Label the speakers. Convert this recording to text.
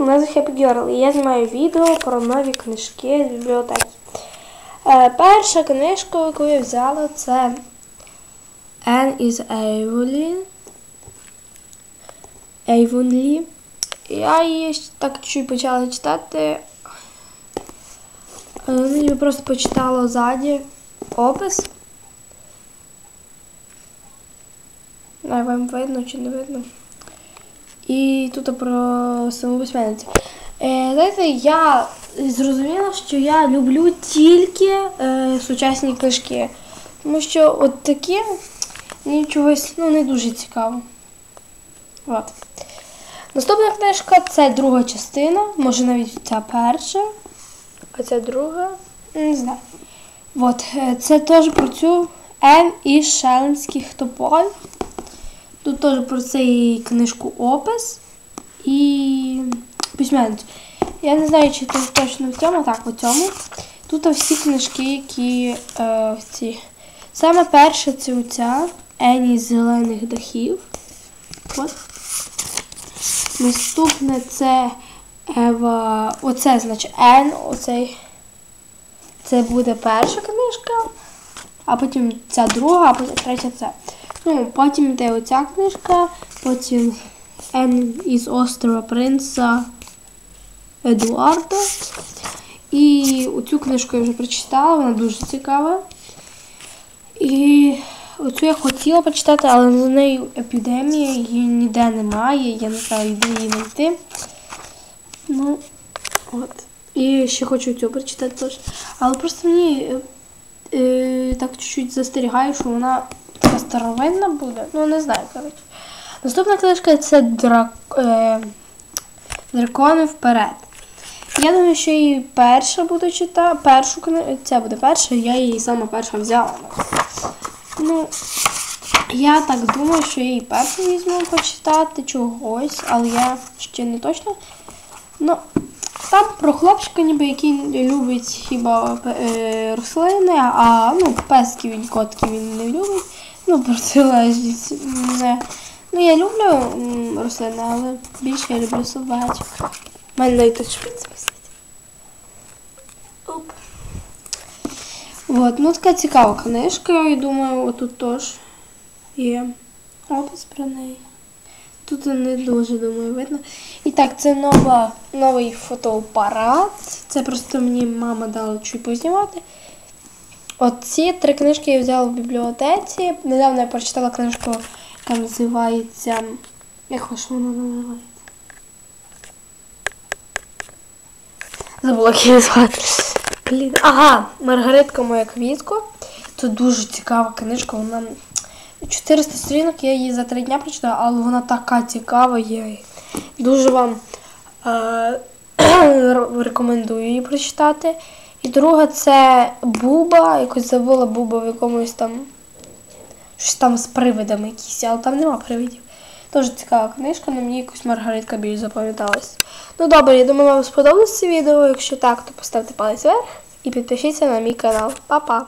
Speaker 1: Happy Girl і я знімаю відео про нові книжки з бібліотеки. Е, перша книжка, яку я взяла, це Anne is Evelyn. Avonlea. Я її так чуть почала читати. Е, я просто почитала ззаді опис. Не, вам видно чи не видно. І тут про саму письменницю. Е, знаєте, я зрозуміла, що я люблю тільки е, сучасні книжки. Тому що от такі мені чогось ну, не дуже цікаво. От. Наступна книжка це друга частина, може навіть ця перша, а ця друга. Не знаю. От, е, це теж про цю М і Шеленських тополь. Тут теж про цей книжку опис і письменницю. Я не знаю, чи тут точно в цьому, так, у цьому. Тут всі книжки, які е, ці. Саме перше це оця Ені з зелених дахів. От. Наступне це Ева. Оце, значить, Ен, оцей. Це буде перша книжка, а потім ця друга, а потім третя це. Ну, потім йде оця книжка, потім Ен із острова принца Едуарда. І оцю книжку я вже прочитала, вона дуже цікава. І оцю я хотіла прочитати, але за нею епідемія, її ніде немає, я не знаю, де її знайти. Ну, от. І ще хочу цю прочитати теж. Але просто мені е, е, так чуть-чуть застерігаю, що вона така старовинна буде. Ну, не знаю, коротше. Наступна книжка це драк... е, Дракони вперед. Я думаю, що її перша буду читати. Першу книгу. Це буде перша, я її саме перша взяла. Ну, я так думаю, що я її першу візьму почитати чогось, але я ще не точно. Ну, там про хлопчика, ніби який любить хіба е, рослини, а ну, песків він, котків він не любить. Ну, протилежність. Не. Ну, я люблю рослини, але більше я люблю собачок. У мене навіть висить. Оп. От, ну така цікава книжка, я думаю, отут теж є опис про неї. Тут не дуже думаю видно. І так, це нова, новий фотоапарат. Це просто мені мама дала чуть познімати. Оці три книжки я взяла в бібліотеці. Недавно я прочитала книжку, яка називається. Як вона вона називається? Забула, її звати. Ага, Маргаритка моя квітко. Це дуже цікава книжка. Вона 400 сторінок, я її за три дня прочитала, але вона така цікава, я дуже вам е- рекомендую її прочитати. І друга це Буба, якось забула Буба в якомусь там щось там з привидами якісь, але там нема привидів. Дуже цікава книжка, але мені якось Маргаритка більш запам'яталась. Ну добре, я думаю, вам сподобалось це відео. Якщо так, то поставте палець вверх і підпишіться на мій канал. Па-па!